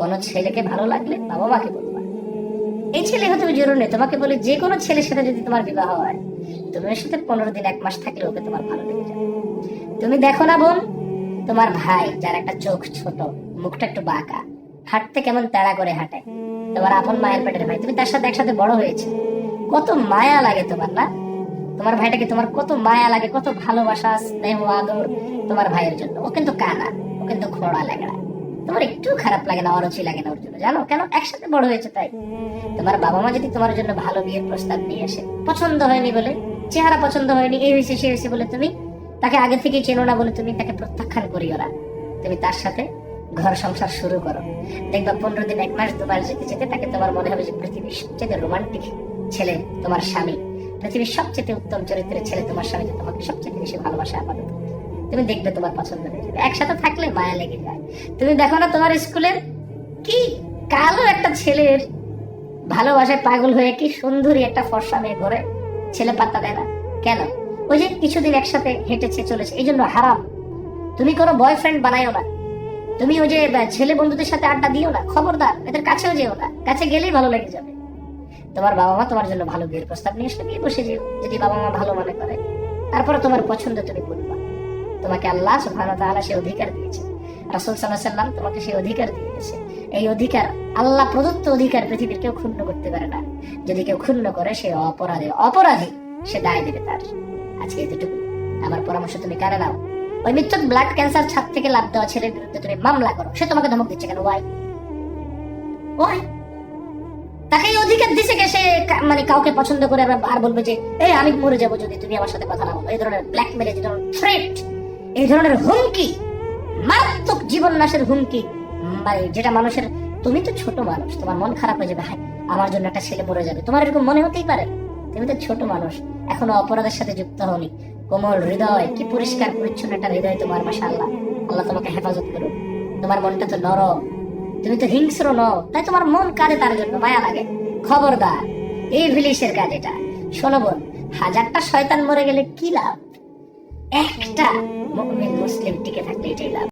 কোনো ছেলেকে ভালো লাগলে বাবা মাকে বলবা এই ছেলে হতে জরুরি তোমাকে বলি যে কোনো ছেলের সাথে যদি তোমার বিবাহ হয়, তুমি ওর সাথে পনেরো দিন, এক মাস থাকলে ওকে তোমার ভালো লেগে যাবে। তুমি দেখো না বোন, তোমার ভাই, যার একটা চোখ ছোট, মুখটা একটু বাঁকা, হাঁটতে কেমন তাড়া করে হাঁটে। তোমার আপন মায়ের পেটের ভাই, তুমি তার সাথে একসাথে বড় হয়েছে। কত মায়া লাগে তোমার, না? তোমার ভাইটাকে তোমার কত মায়া লাগে, কত ভালোবাসা, স্নেহ, আদর তোমার ভাইয়ের জন্য। ও কিন্তু কানা, ও কিন্তু খোড়া লেগড়া। তোমার একটু খারাপ লাগে না, অরুচি লাগে না ওর জন্য, জানো? কেন? একসাথে বড় হয়েছে তাই। তোমার বাবা মা যদি তোমার জন্য ভালো বিয়ের প্রস্তাব নিয়ে আসে, পছন্দ হয়নি বলে, চেহারা পছন্দ হয়নি, এই হয়েছে সে হয়েছে বলে তুমি তাকে আগে থেকে চেনো না বলে তুমি তাকে প্রত্যাখ্যান করিও না। তুমি তার সাথে ঘর সংসার শুরু করো। দেখবা পনেরো দিন, এক মাস দুবার যেতে যেতে তাকে তোমার মনে হবে যে পৃথিবীর সবচেয়ে রোমান্টিক ছেলে তোমার স্বামী। পৃথিবীর সবচেয়ে উত্তম চরিত্রের ছেলে তোমার স্বামী, তোমাকে সবচেয়ে বেশি ভালোবাসে আপাতত। তুমি দেখবে তোমার পছন্দ একসাথে থাকলে মায়া লেগে যায়। তুমি দেখো না তোমার স্কুলের কি কালো একটা ছেলের ভালোবাসায় পাগল হয়ে কি সুন্দরী একটা ফর্সা মেয়ে ঘরে ছেলে পাত্তা দেয় না? কেন? ওই যে কিছুদিন একসাথে হেঁটেছে, চলেছে। এই জন্য হারাম। তুমি কোনো বয়ফ্রেন্ড বানাইও না। তুমি ওই যে ছেলে বন্ধুদের সাথে আড্ডা দিও না? খবরদার। এদের কাছেও যেও না। কাছে গেলেই ভালো লেগে যাবে। তোমার বাবা মা তোমার জন্য ভালো বিয়ের প্রস্তাব নিয়ে আসলে বিয়ে বসে যেও। যদি বাবা মা ভালো মনে করে, তারপরে তোমার পছন্দ তুমি বলবা তোমাকে আল্লাহ ওয়া তাআলা সে অধিকার দিয়েছে। রাসূল আলাইহি সাল্লাম তোমাকে সেই অধিকার দিয়েছে। এই অধিকার আল্লাহ প্রদত্ত অধিকার পৃথিবীর কেউ ক্ষুণ্ণ করতে পারে না। যদি কেউ ক্ষুণ্ণ করে, সে অপরাধী অপরাধী, সে দায় দেবে তার। আজকে এতটুকু। আমার পরামর্শ তুমি কারে নাও? ওই মৃত্যুক ব্লাড ক্যান্সার ছাদ থেকে লাভ দেওয়া ছেলের বিরুদ্ধে তুমি মামলা করো। সে তোমাকে ধমক দিচ্ছে কেন? ওয়াই ওয়াই তাকে এই অধিকার দিছে কে? সে মানে কাউকে পছন্দ করে আর বলবে যে, এই, আমি মরে যাব যদি তুমি আমার সাথে কথা না বলো। এই ধরনের ব্ল্যাকমেল এই ধরনের থ্রেট এই ধরনের হুমকি, মারাত্মক জীবন নাশের হুমকি মানে যেটা মানুষের, তুমি তো ছোট মানুষ, তোমার মন খারাপ হয়ে যাবে, হায়, আমার জন্য একটা ছেলে মরে যাবে। তোমার এরকম মনে হতেই পারে, তুমি তো ছোট মানুষ, এখনও অপরাধের সাথে যুক্ত হওনি। কোমল হৃদয়, কি পরিষ্কার পরিচ্ছন্ন একটা হৃদয় তোমার মাসা আল্লাহ আল্লাহ তোমাকে হেফাজত করুন তোমার মনটা তো নরম, তুমি তো হিংস্র নও, তাই তোমার মন কাঁদে তার জন্য, মায়া লাগে। খবরদার, এই ভিলিশের কাজ এটা। শোনো বোন, হাজারটা শয়তান মরে গেলে কি লাভ? একটা মুসলিম টিকে থাকলে এটাই লাভ।